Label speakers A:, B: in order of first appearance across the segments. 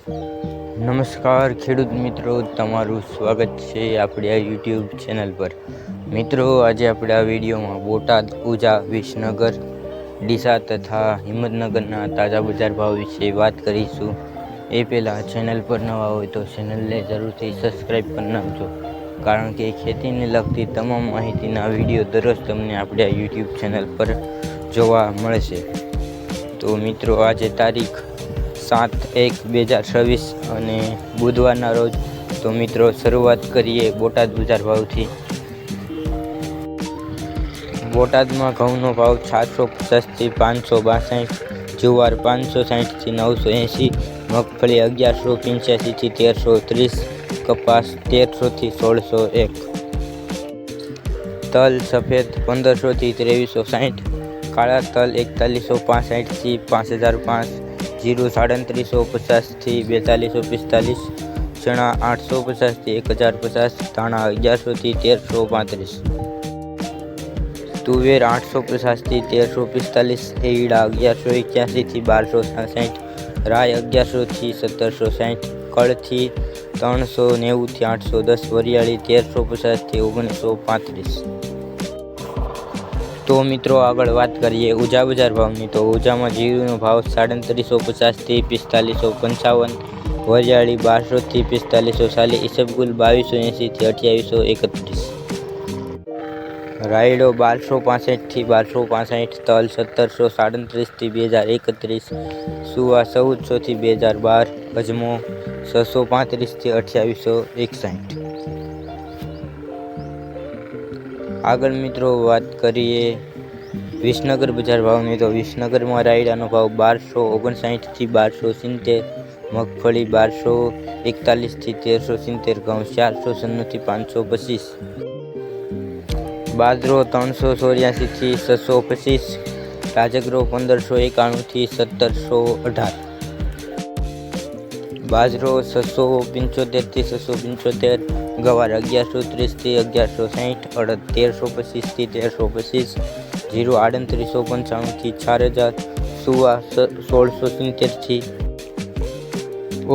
A: નમસ્કાર, ખેડૂત મિત્રો. તમારું સ્વાગત છે આપણી આ યુટ્યુબ ચેનલ પર. મિત્રો, આજે આપણે આ વિડીયોમાં બોટાદ ઉજા વિસનગર, ડીસા તથા હિંમતનગરના તાજા બજાર ભાવ વિશે વાત કરીશું. એ પહેલાં ચેનલ પર નવા હોય તો ચેનલને જરૂરથી સબસ્ક્રાઈબ કરી નાખજો. કારણ કે ખેતીને લગતી તમામ માહિતીના વીડિયો દરરોજ તમને આપણે આ યુટ્યુબ ચેનલ પર જોવા મળશે. તો મિત્રો, આજે તારીખ સાત એક બે હજાર છવ્વીસ અને બુધવારના રોજ તો મિત્રો શરૂઆત કરીએ બોટાદ બજાર ભાવથી. બોટાદમાં ઘઉંનો ભાવ સાતસો પચાસથી પાંચસો બાસઠ, જુવાર પાંચસો સાઠથી નવસો એંસી મગફળી અગિયારસો પંચ્યાસીથી તેરસો ત્રીસ, કપાસ તેરસોથી સોળસો એક. તલ સફેદ પંદરસોથી ત્રેવીસો સાઠ, કાળા તલ એકતાલીસો પાસઠથી પાંચ હજાર પાંચ જીરું સાડત્રીસો પચાસથી બેતાલીસો પિસ્તાલીસ, ચણા આઠસો પચાસથી એક હજાર પચાસ, ધાણા અગિયારસોથી તેરસો પાંત્રીસ. તુવેર આઠસો પચાસથી તેરસો પિસ્તાલીસ એઈડા અગિયારસો એક્યાસીથી બારસો સાસઠ, રાય અગિયારસોથી સત્તરસો સાઠ કળથી ત્રણસો નેવુંથી આઠસો દસ, વરિયાળી તેરસો પચાસથી ઓગણીસો પાંત્રીસ. તો મિત્રો આગળ વાત કરીએ. ઉજા બજાર ભાવની તો ઉજામાં જીરુનો ભાવ સાડત્રીસો પચાસથી પિસ્તાલીસો પંચાવન, વરિયાળી બારસોથી પિસ્તાલીસો ચાલીસ, ઈસબગુલ બાવીસો એંસીથી અઠ્યાવીસો એકત્રીસ. રાયડો બારસો પાસઠથી બારસો પાસઠ, તલ સત્તરસો સાડત્રીસથી બે હજાર એકત્રીસ, સુવા ચૌદસોથી બે હજાર બાર અજમો છસો પાંત્રીસથી અઠ્યાવીસો એકસાઠ. આગળ મિત્રો વાત કરીએ વિસનગર બજાર ભાવની, તો વિસનગરમાં રાયડાનો ભાવ બારસો ઓગણસાઠથી બારસો સિત્તેર, મગફળી બારસો એકતાલીસથી તેરસો સિત્તેર, ઘઉં ચારસો સન્નુંથી પાંચસો પચીસ. બાદરો ત્રણસો ચોર્યાસીથી છસો પચીસ, રાજગરો પંદરસો એકાણુંથી સત્તરસો અઢાર. બાજરો છસો પંચોતેરથી છસો પંચોતેર, ગવાર અગિયારસો ત્રીસથી અગિયારસો સાહીઠ, અડદ તેરસો પચીસથી તેરસો પચીસ, જીરો આડત્રીસો પંચાણુંથી ચાર હજાર, સુવા સોળસો સિત્તેરથી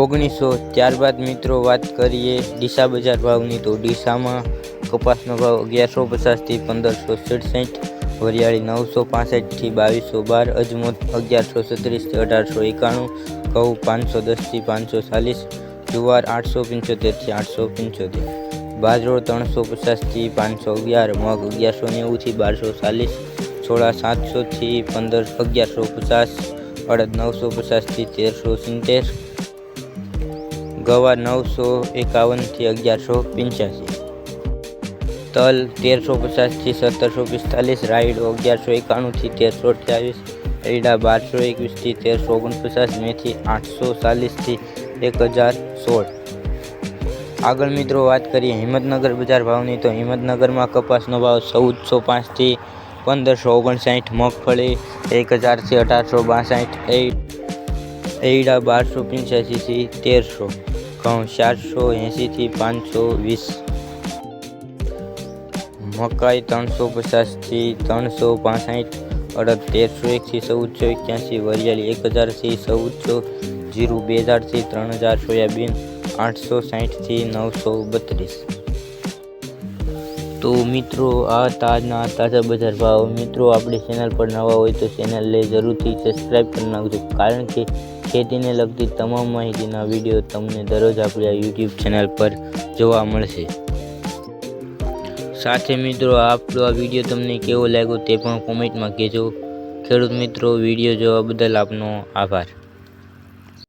A: ઓગણીસો. ત્યારબાદ મિત્રો વાત કરીએ ડીસા બજાર ભાવની તો ડીસામાં કપાસનો ભાવ અગિયારસો પચાસથી પંદરસો સડસઠ વરિયાળી નવસો પાસઠથી બાવીસો બાર અજમોત અગિયારસો છત્રીસથી અઢારસો એકાણું ઘઉં પાંચસો દસથી પાંચસો ચાલીસ, જુવાર આઠસો પંચોતેરથી આઠસો પંચોતેર બાજરો ત્રણસો પચાસથી પાંચસો અગિયાર, મગ અગિયારસો નેવુંથી બારસો ચાલીસ છોડા સાતસોથી પંદર અગિયારસો પચાસ, અડદ નવસો પચાસથી તેરસો સિત્તેર ગવા નવસો એકાવનથી અગિયારસો પંચ્યાસી, તલ તેરસો પચાસથી સત્તરસો પિસ્તાલીસ રાઈડો અગિયારસો એકાણુંથી તેરસો અઠ્યાવીસ એડા બારસો એકવીસથી તેરસો ઓગણપચાસ મેથી આઠસો ચાલીસથી એક હજાર સોળ. આગળ મિત્રો વાત કરીએ હિંમતનગર બજાર ભાવની, તો હિંમતનગરમાં કપાસનો ભાવ ચૌદસો પાંચથી પંદરસો ઓગણસાઠ, મગફળી એક હજારથી અઢારસો બાસઠ એડા બારસો પંચ્યાસીથી તેરસો, ઘઉં ચારસો એંશીથી પાંચસો વીસ, મકાઈ ત્રણસો પચાસથી ત્રણસો પાસઠ અડદ તેરસો એકથી ચૌદસો એક્યાસી, વરિયાળી એક હજારથી ચૌદસો, જીરું બે હજારથી ત્રણ હજાર સોયાબીન આઠસો સાઠથી નવસો બત્રીસ. તો મિત્રો, આ તાજના તાજા બજાર ભાવ, મિત્રો, આપણી ચેનલ પર નવા હોય તો ચેનલને જરૂરથી સબસ્ક્રાઈબ કરી નાખજો, કારણ કે ખેતીને લગતી તમામ માહિતીના વીડિયો તમને દરરોજ આપણી આ યુટ્યુબ ચેનલ પર જોવા મળશે. સાથે મિત્રો આપણો આ વીડિયો તમને કેવો લાગ્યો તે પણ કોમેન્ટમાં કહેજો. ખેડૂત મિત્રો વીડિયો જોવા બદલ આપનો આભાર.